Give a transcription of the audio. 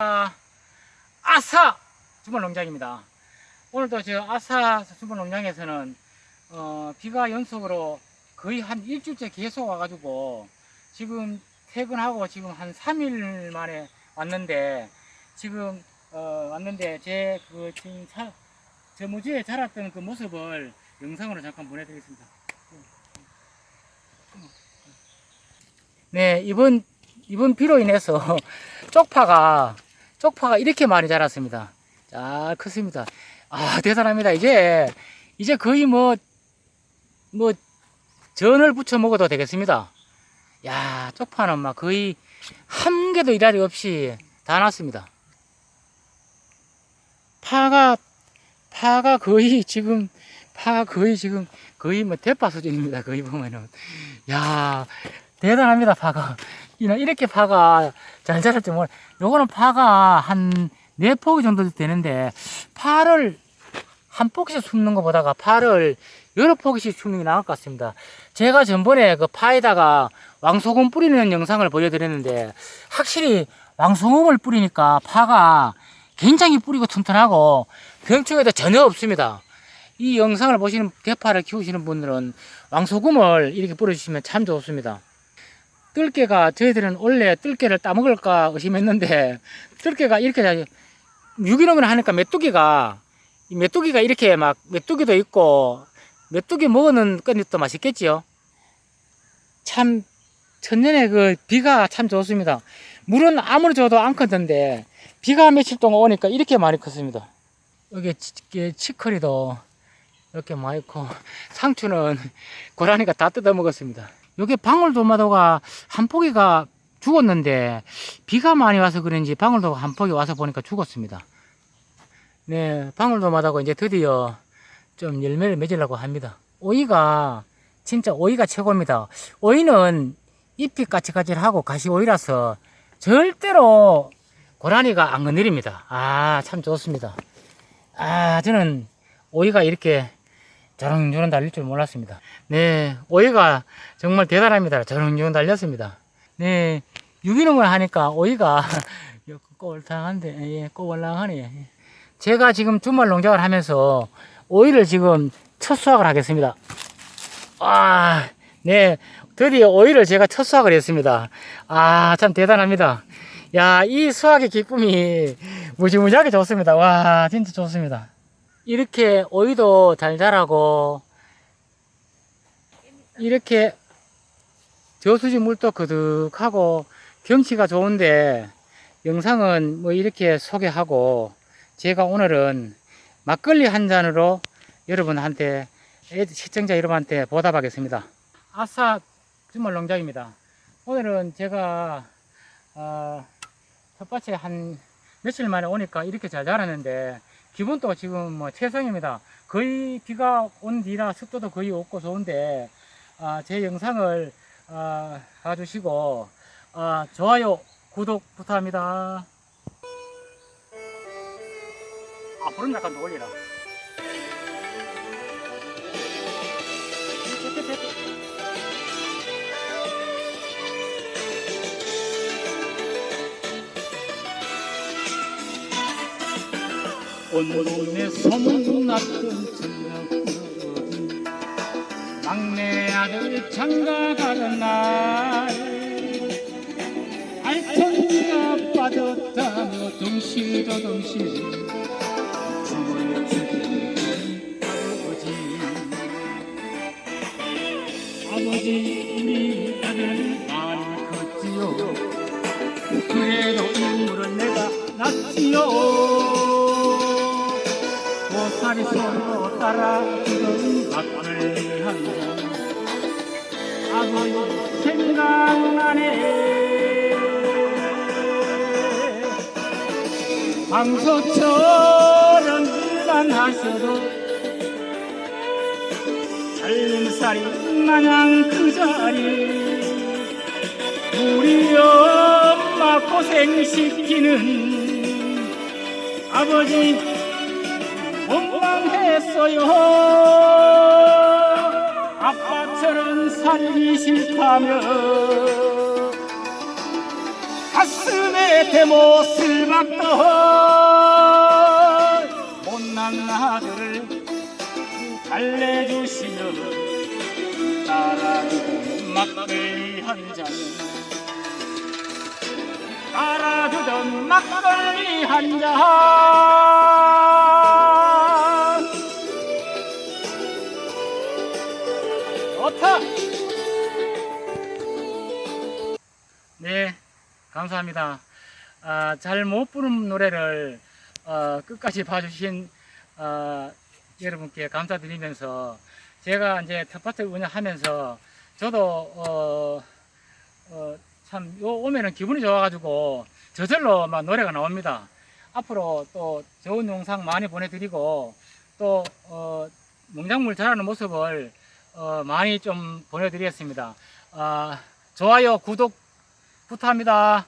아, 아사 주말 농장입니다. 오늘도 저 아사 주말 농장에서는 어, 비가 연속으로 거의 한 일주일째 계속 와가지고 지금 퇴근하고 지금 한 3일 만에 왔는데 지금 어, 왔는데 제그 지금 차, 저 무지에 자랐던 그 모습을 영상으로 잠깐 보내드리겠습니다. 네 이번 이번 비로 인해서 쪽파가 쪽파가 이렇게 많이 자랐습니다. 잘 컸습니다. 아 대단합니다. 이제 이제 거의 뭐 뭐 전을 부쳐 먹어도 되겠습니다. 야 쪽파는 막 거의 한 개도 일할이 없이 다 났습니다. 파가 파가 거의 지금 파가 거의 지금 거의 뭐 대파 수준입니다. 거의 보면은 야 대단합니다 파가 이렇게 파가 잘 자랄 줄 몰라. 요거는 파가 한 네 포기 정도 되는데 파를 한 포기씩 숨는 것보다가 파를 여러 포기씩 숨는 게 나을 것 같습니다. 제가 전번에 그 파에다가 왕소금 뿌리는 영상을 보여드렸는데 확실히 왕소금을 뿌리니까 파가 굉장히 뿌리고 튼튼하고 병충해도 전혀 없습니다. 이 영상을 보시는 대파를 키우시는 분들은 왕소금을 이렇게 뿌려주시면 참 좋습니다. 뜰개가 저희들은 원래 뜰개를 따먹을까 의심했는데 뜰개가 이렇게 잘- 유기농을 하니까 메뚜기가 이 메뚜기가 이렇게 막 메뚜기도 있고 메뚜기 먹는 것도 맛있겠지요. 참 천년에 그 비가 참 좋습니다. 물은 아무리 줘도 안 컸는데 비가 며칠 동안 오니까 이렇게 많이 컸습니다. 여기 치커리도 이렇게 많이 있고 상추는 고라니가 다 뜯어 먹었습니다. 여기 방울도마도가 한 포기가 죽었는데 비가 많이 와서 그런지 방울도 한 포기 와서 보니까 죽었습니다. 네, 방울도마다고 이제 드디어 좀 열매를 맺으려고 합니다. 오이가 진짜 오이가 최고입니다. 오이는 잎이 까칠까칠하고 가시 오이라서 절대로 고라니가 안 건드립니다. 아, 참 좋습니다. 아, 저는 오이가 이렇게 저렁저렁 달릴 줄 몰랐습니다. 네, 오이가 정말 대단합니다. 저렁저렁 달렸습니다. 네, 유기농을 하니까 오이가 꼬울탕한데, 예, 꼬울랑하네. 제가 지금 주말 농장을 하면서 오이를 지금 첫 수확을 하겠습니다. 아, 네, 드디어 오이를 제가 첫 수확을 했습니다. 아, 참 대단합니다. 야, 이 수확의 기쁨이 무지무지하게 좋습니다. 와, 진짜 좋습니다. 이렇게 오이도 잘 자라고, 이렇게 저수지 물도 그득하고 경치가 좋은데 영상은 뭐 이렇게 소개하고 제가 오늘은 막걸리 한 잔으로 여러분한테 애- 시청자 여러분한테 보답하겠습니다. 아싸 주말 농장입니다. 오늘은 제가 어, 텃밭에 한 며칠 만에 오니까 이렇게 잘 자랐는데 기분도 지금 뭐 최상입니다. 거의 비가 온 뒤라 습도도 거의 없고 좋은데 아, 제 영상을 아, 봐주시고 아, 좋아요 구독 부탁합니다. 앞으로는 약간 더 올리라. 온몸에 소문났던 저녁 막내 아들 장가 가는 날. 알통이가 빠졌다며 덩실더덩실 춤을 추던 아버지. 아버지 우리 아들 많이 컸지요. 그래도 인물은 내가 낫지요 고사리 손으로 따라주던 막걸리 한잔 아버지 생각나네 방소처럼 일만 하셔도 살림살이 마냥 그 자리 우리 엄마 고생시키는 아버지 원망했어요. 아빠처럼 살기 싫다며 가슴에 대못을 박던 못난 나들을 달래주시며 따라주던 막걸리 한잔. 따라주던 막걸리 한잔 네, 감사합니다. 아, 잘 못 부른 노래를 어, 끝까지 봐주신 어, 여러분께 감사드리면서 제가 이제 텃밭을 운영하면서 저도 어, 어, 참요 오면은 기분이 좋아가지고 저절로 막 노래가 나옵니다. 앞으로 또 좋은 영상 많이 보내드리고 또 어, 농작물 자라는 모습을 어, 많이 좀 보내드리겠습니다. 아, 좋아요, 구독 부탁합니다.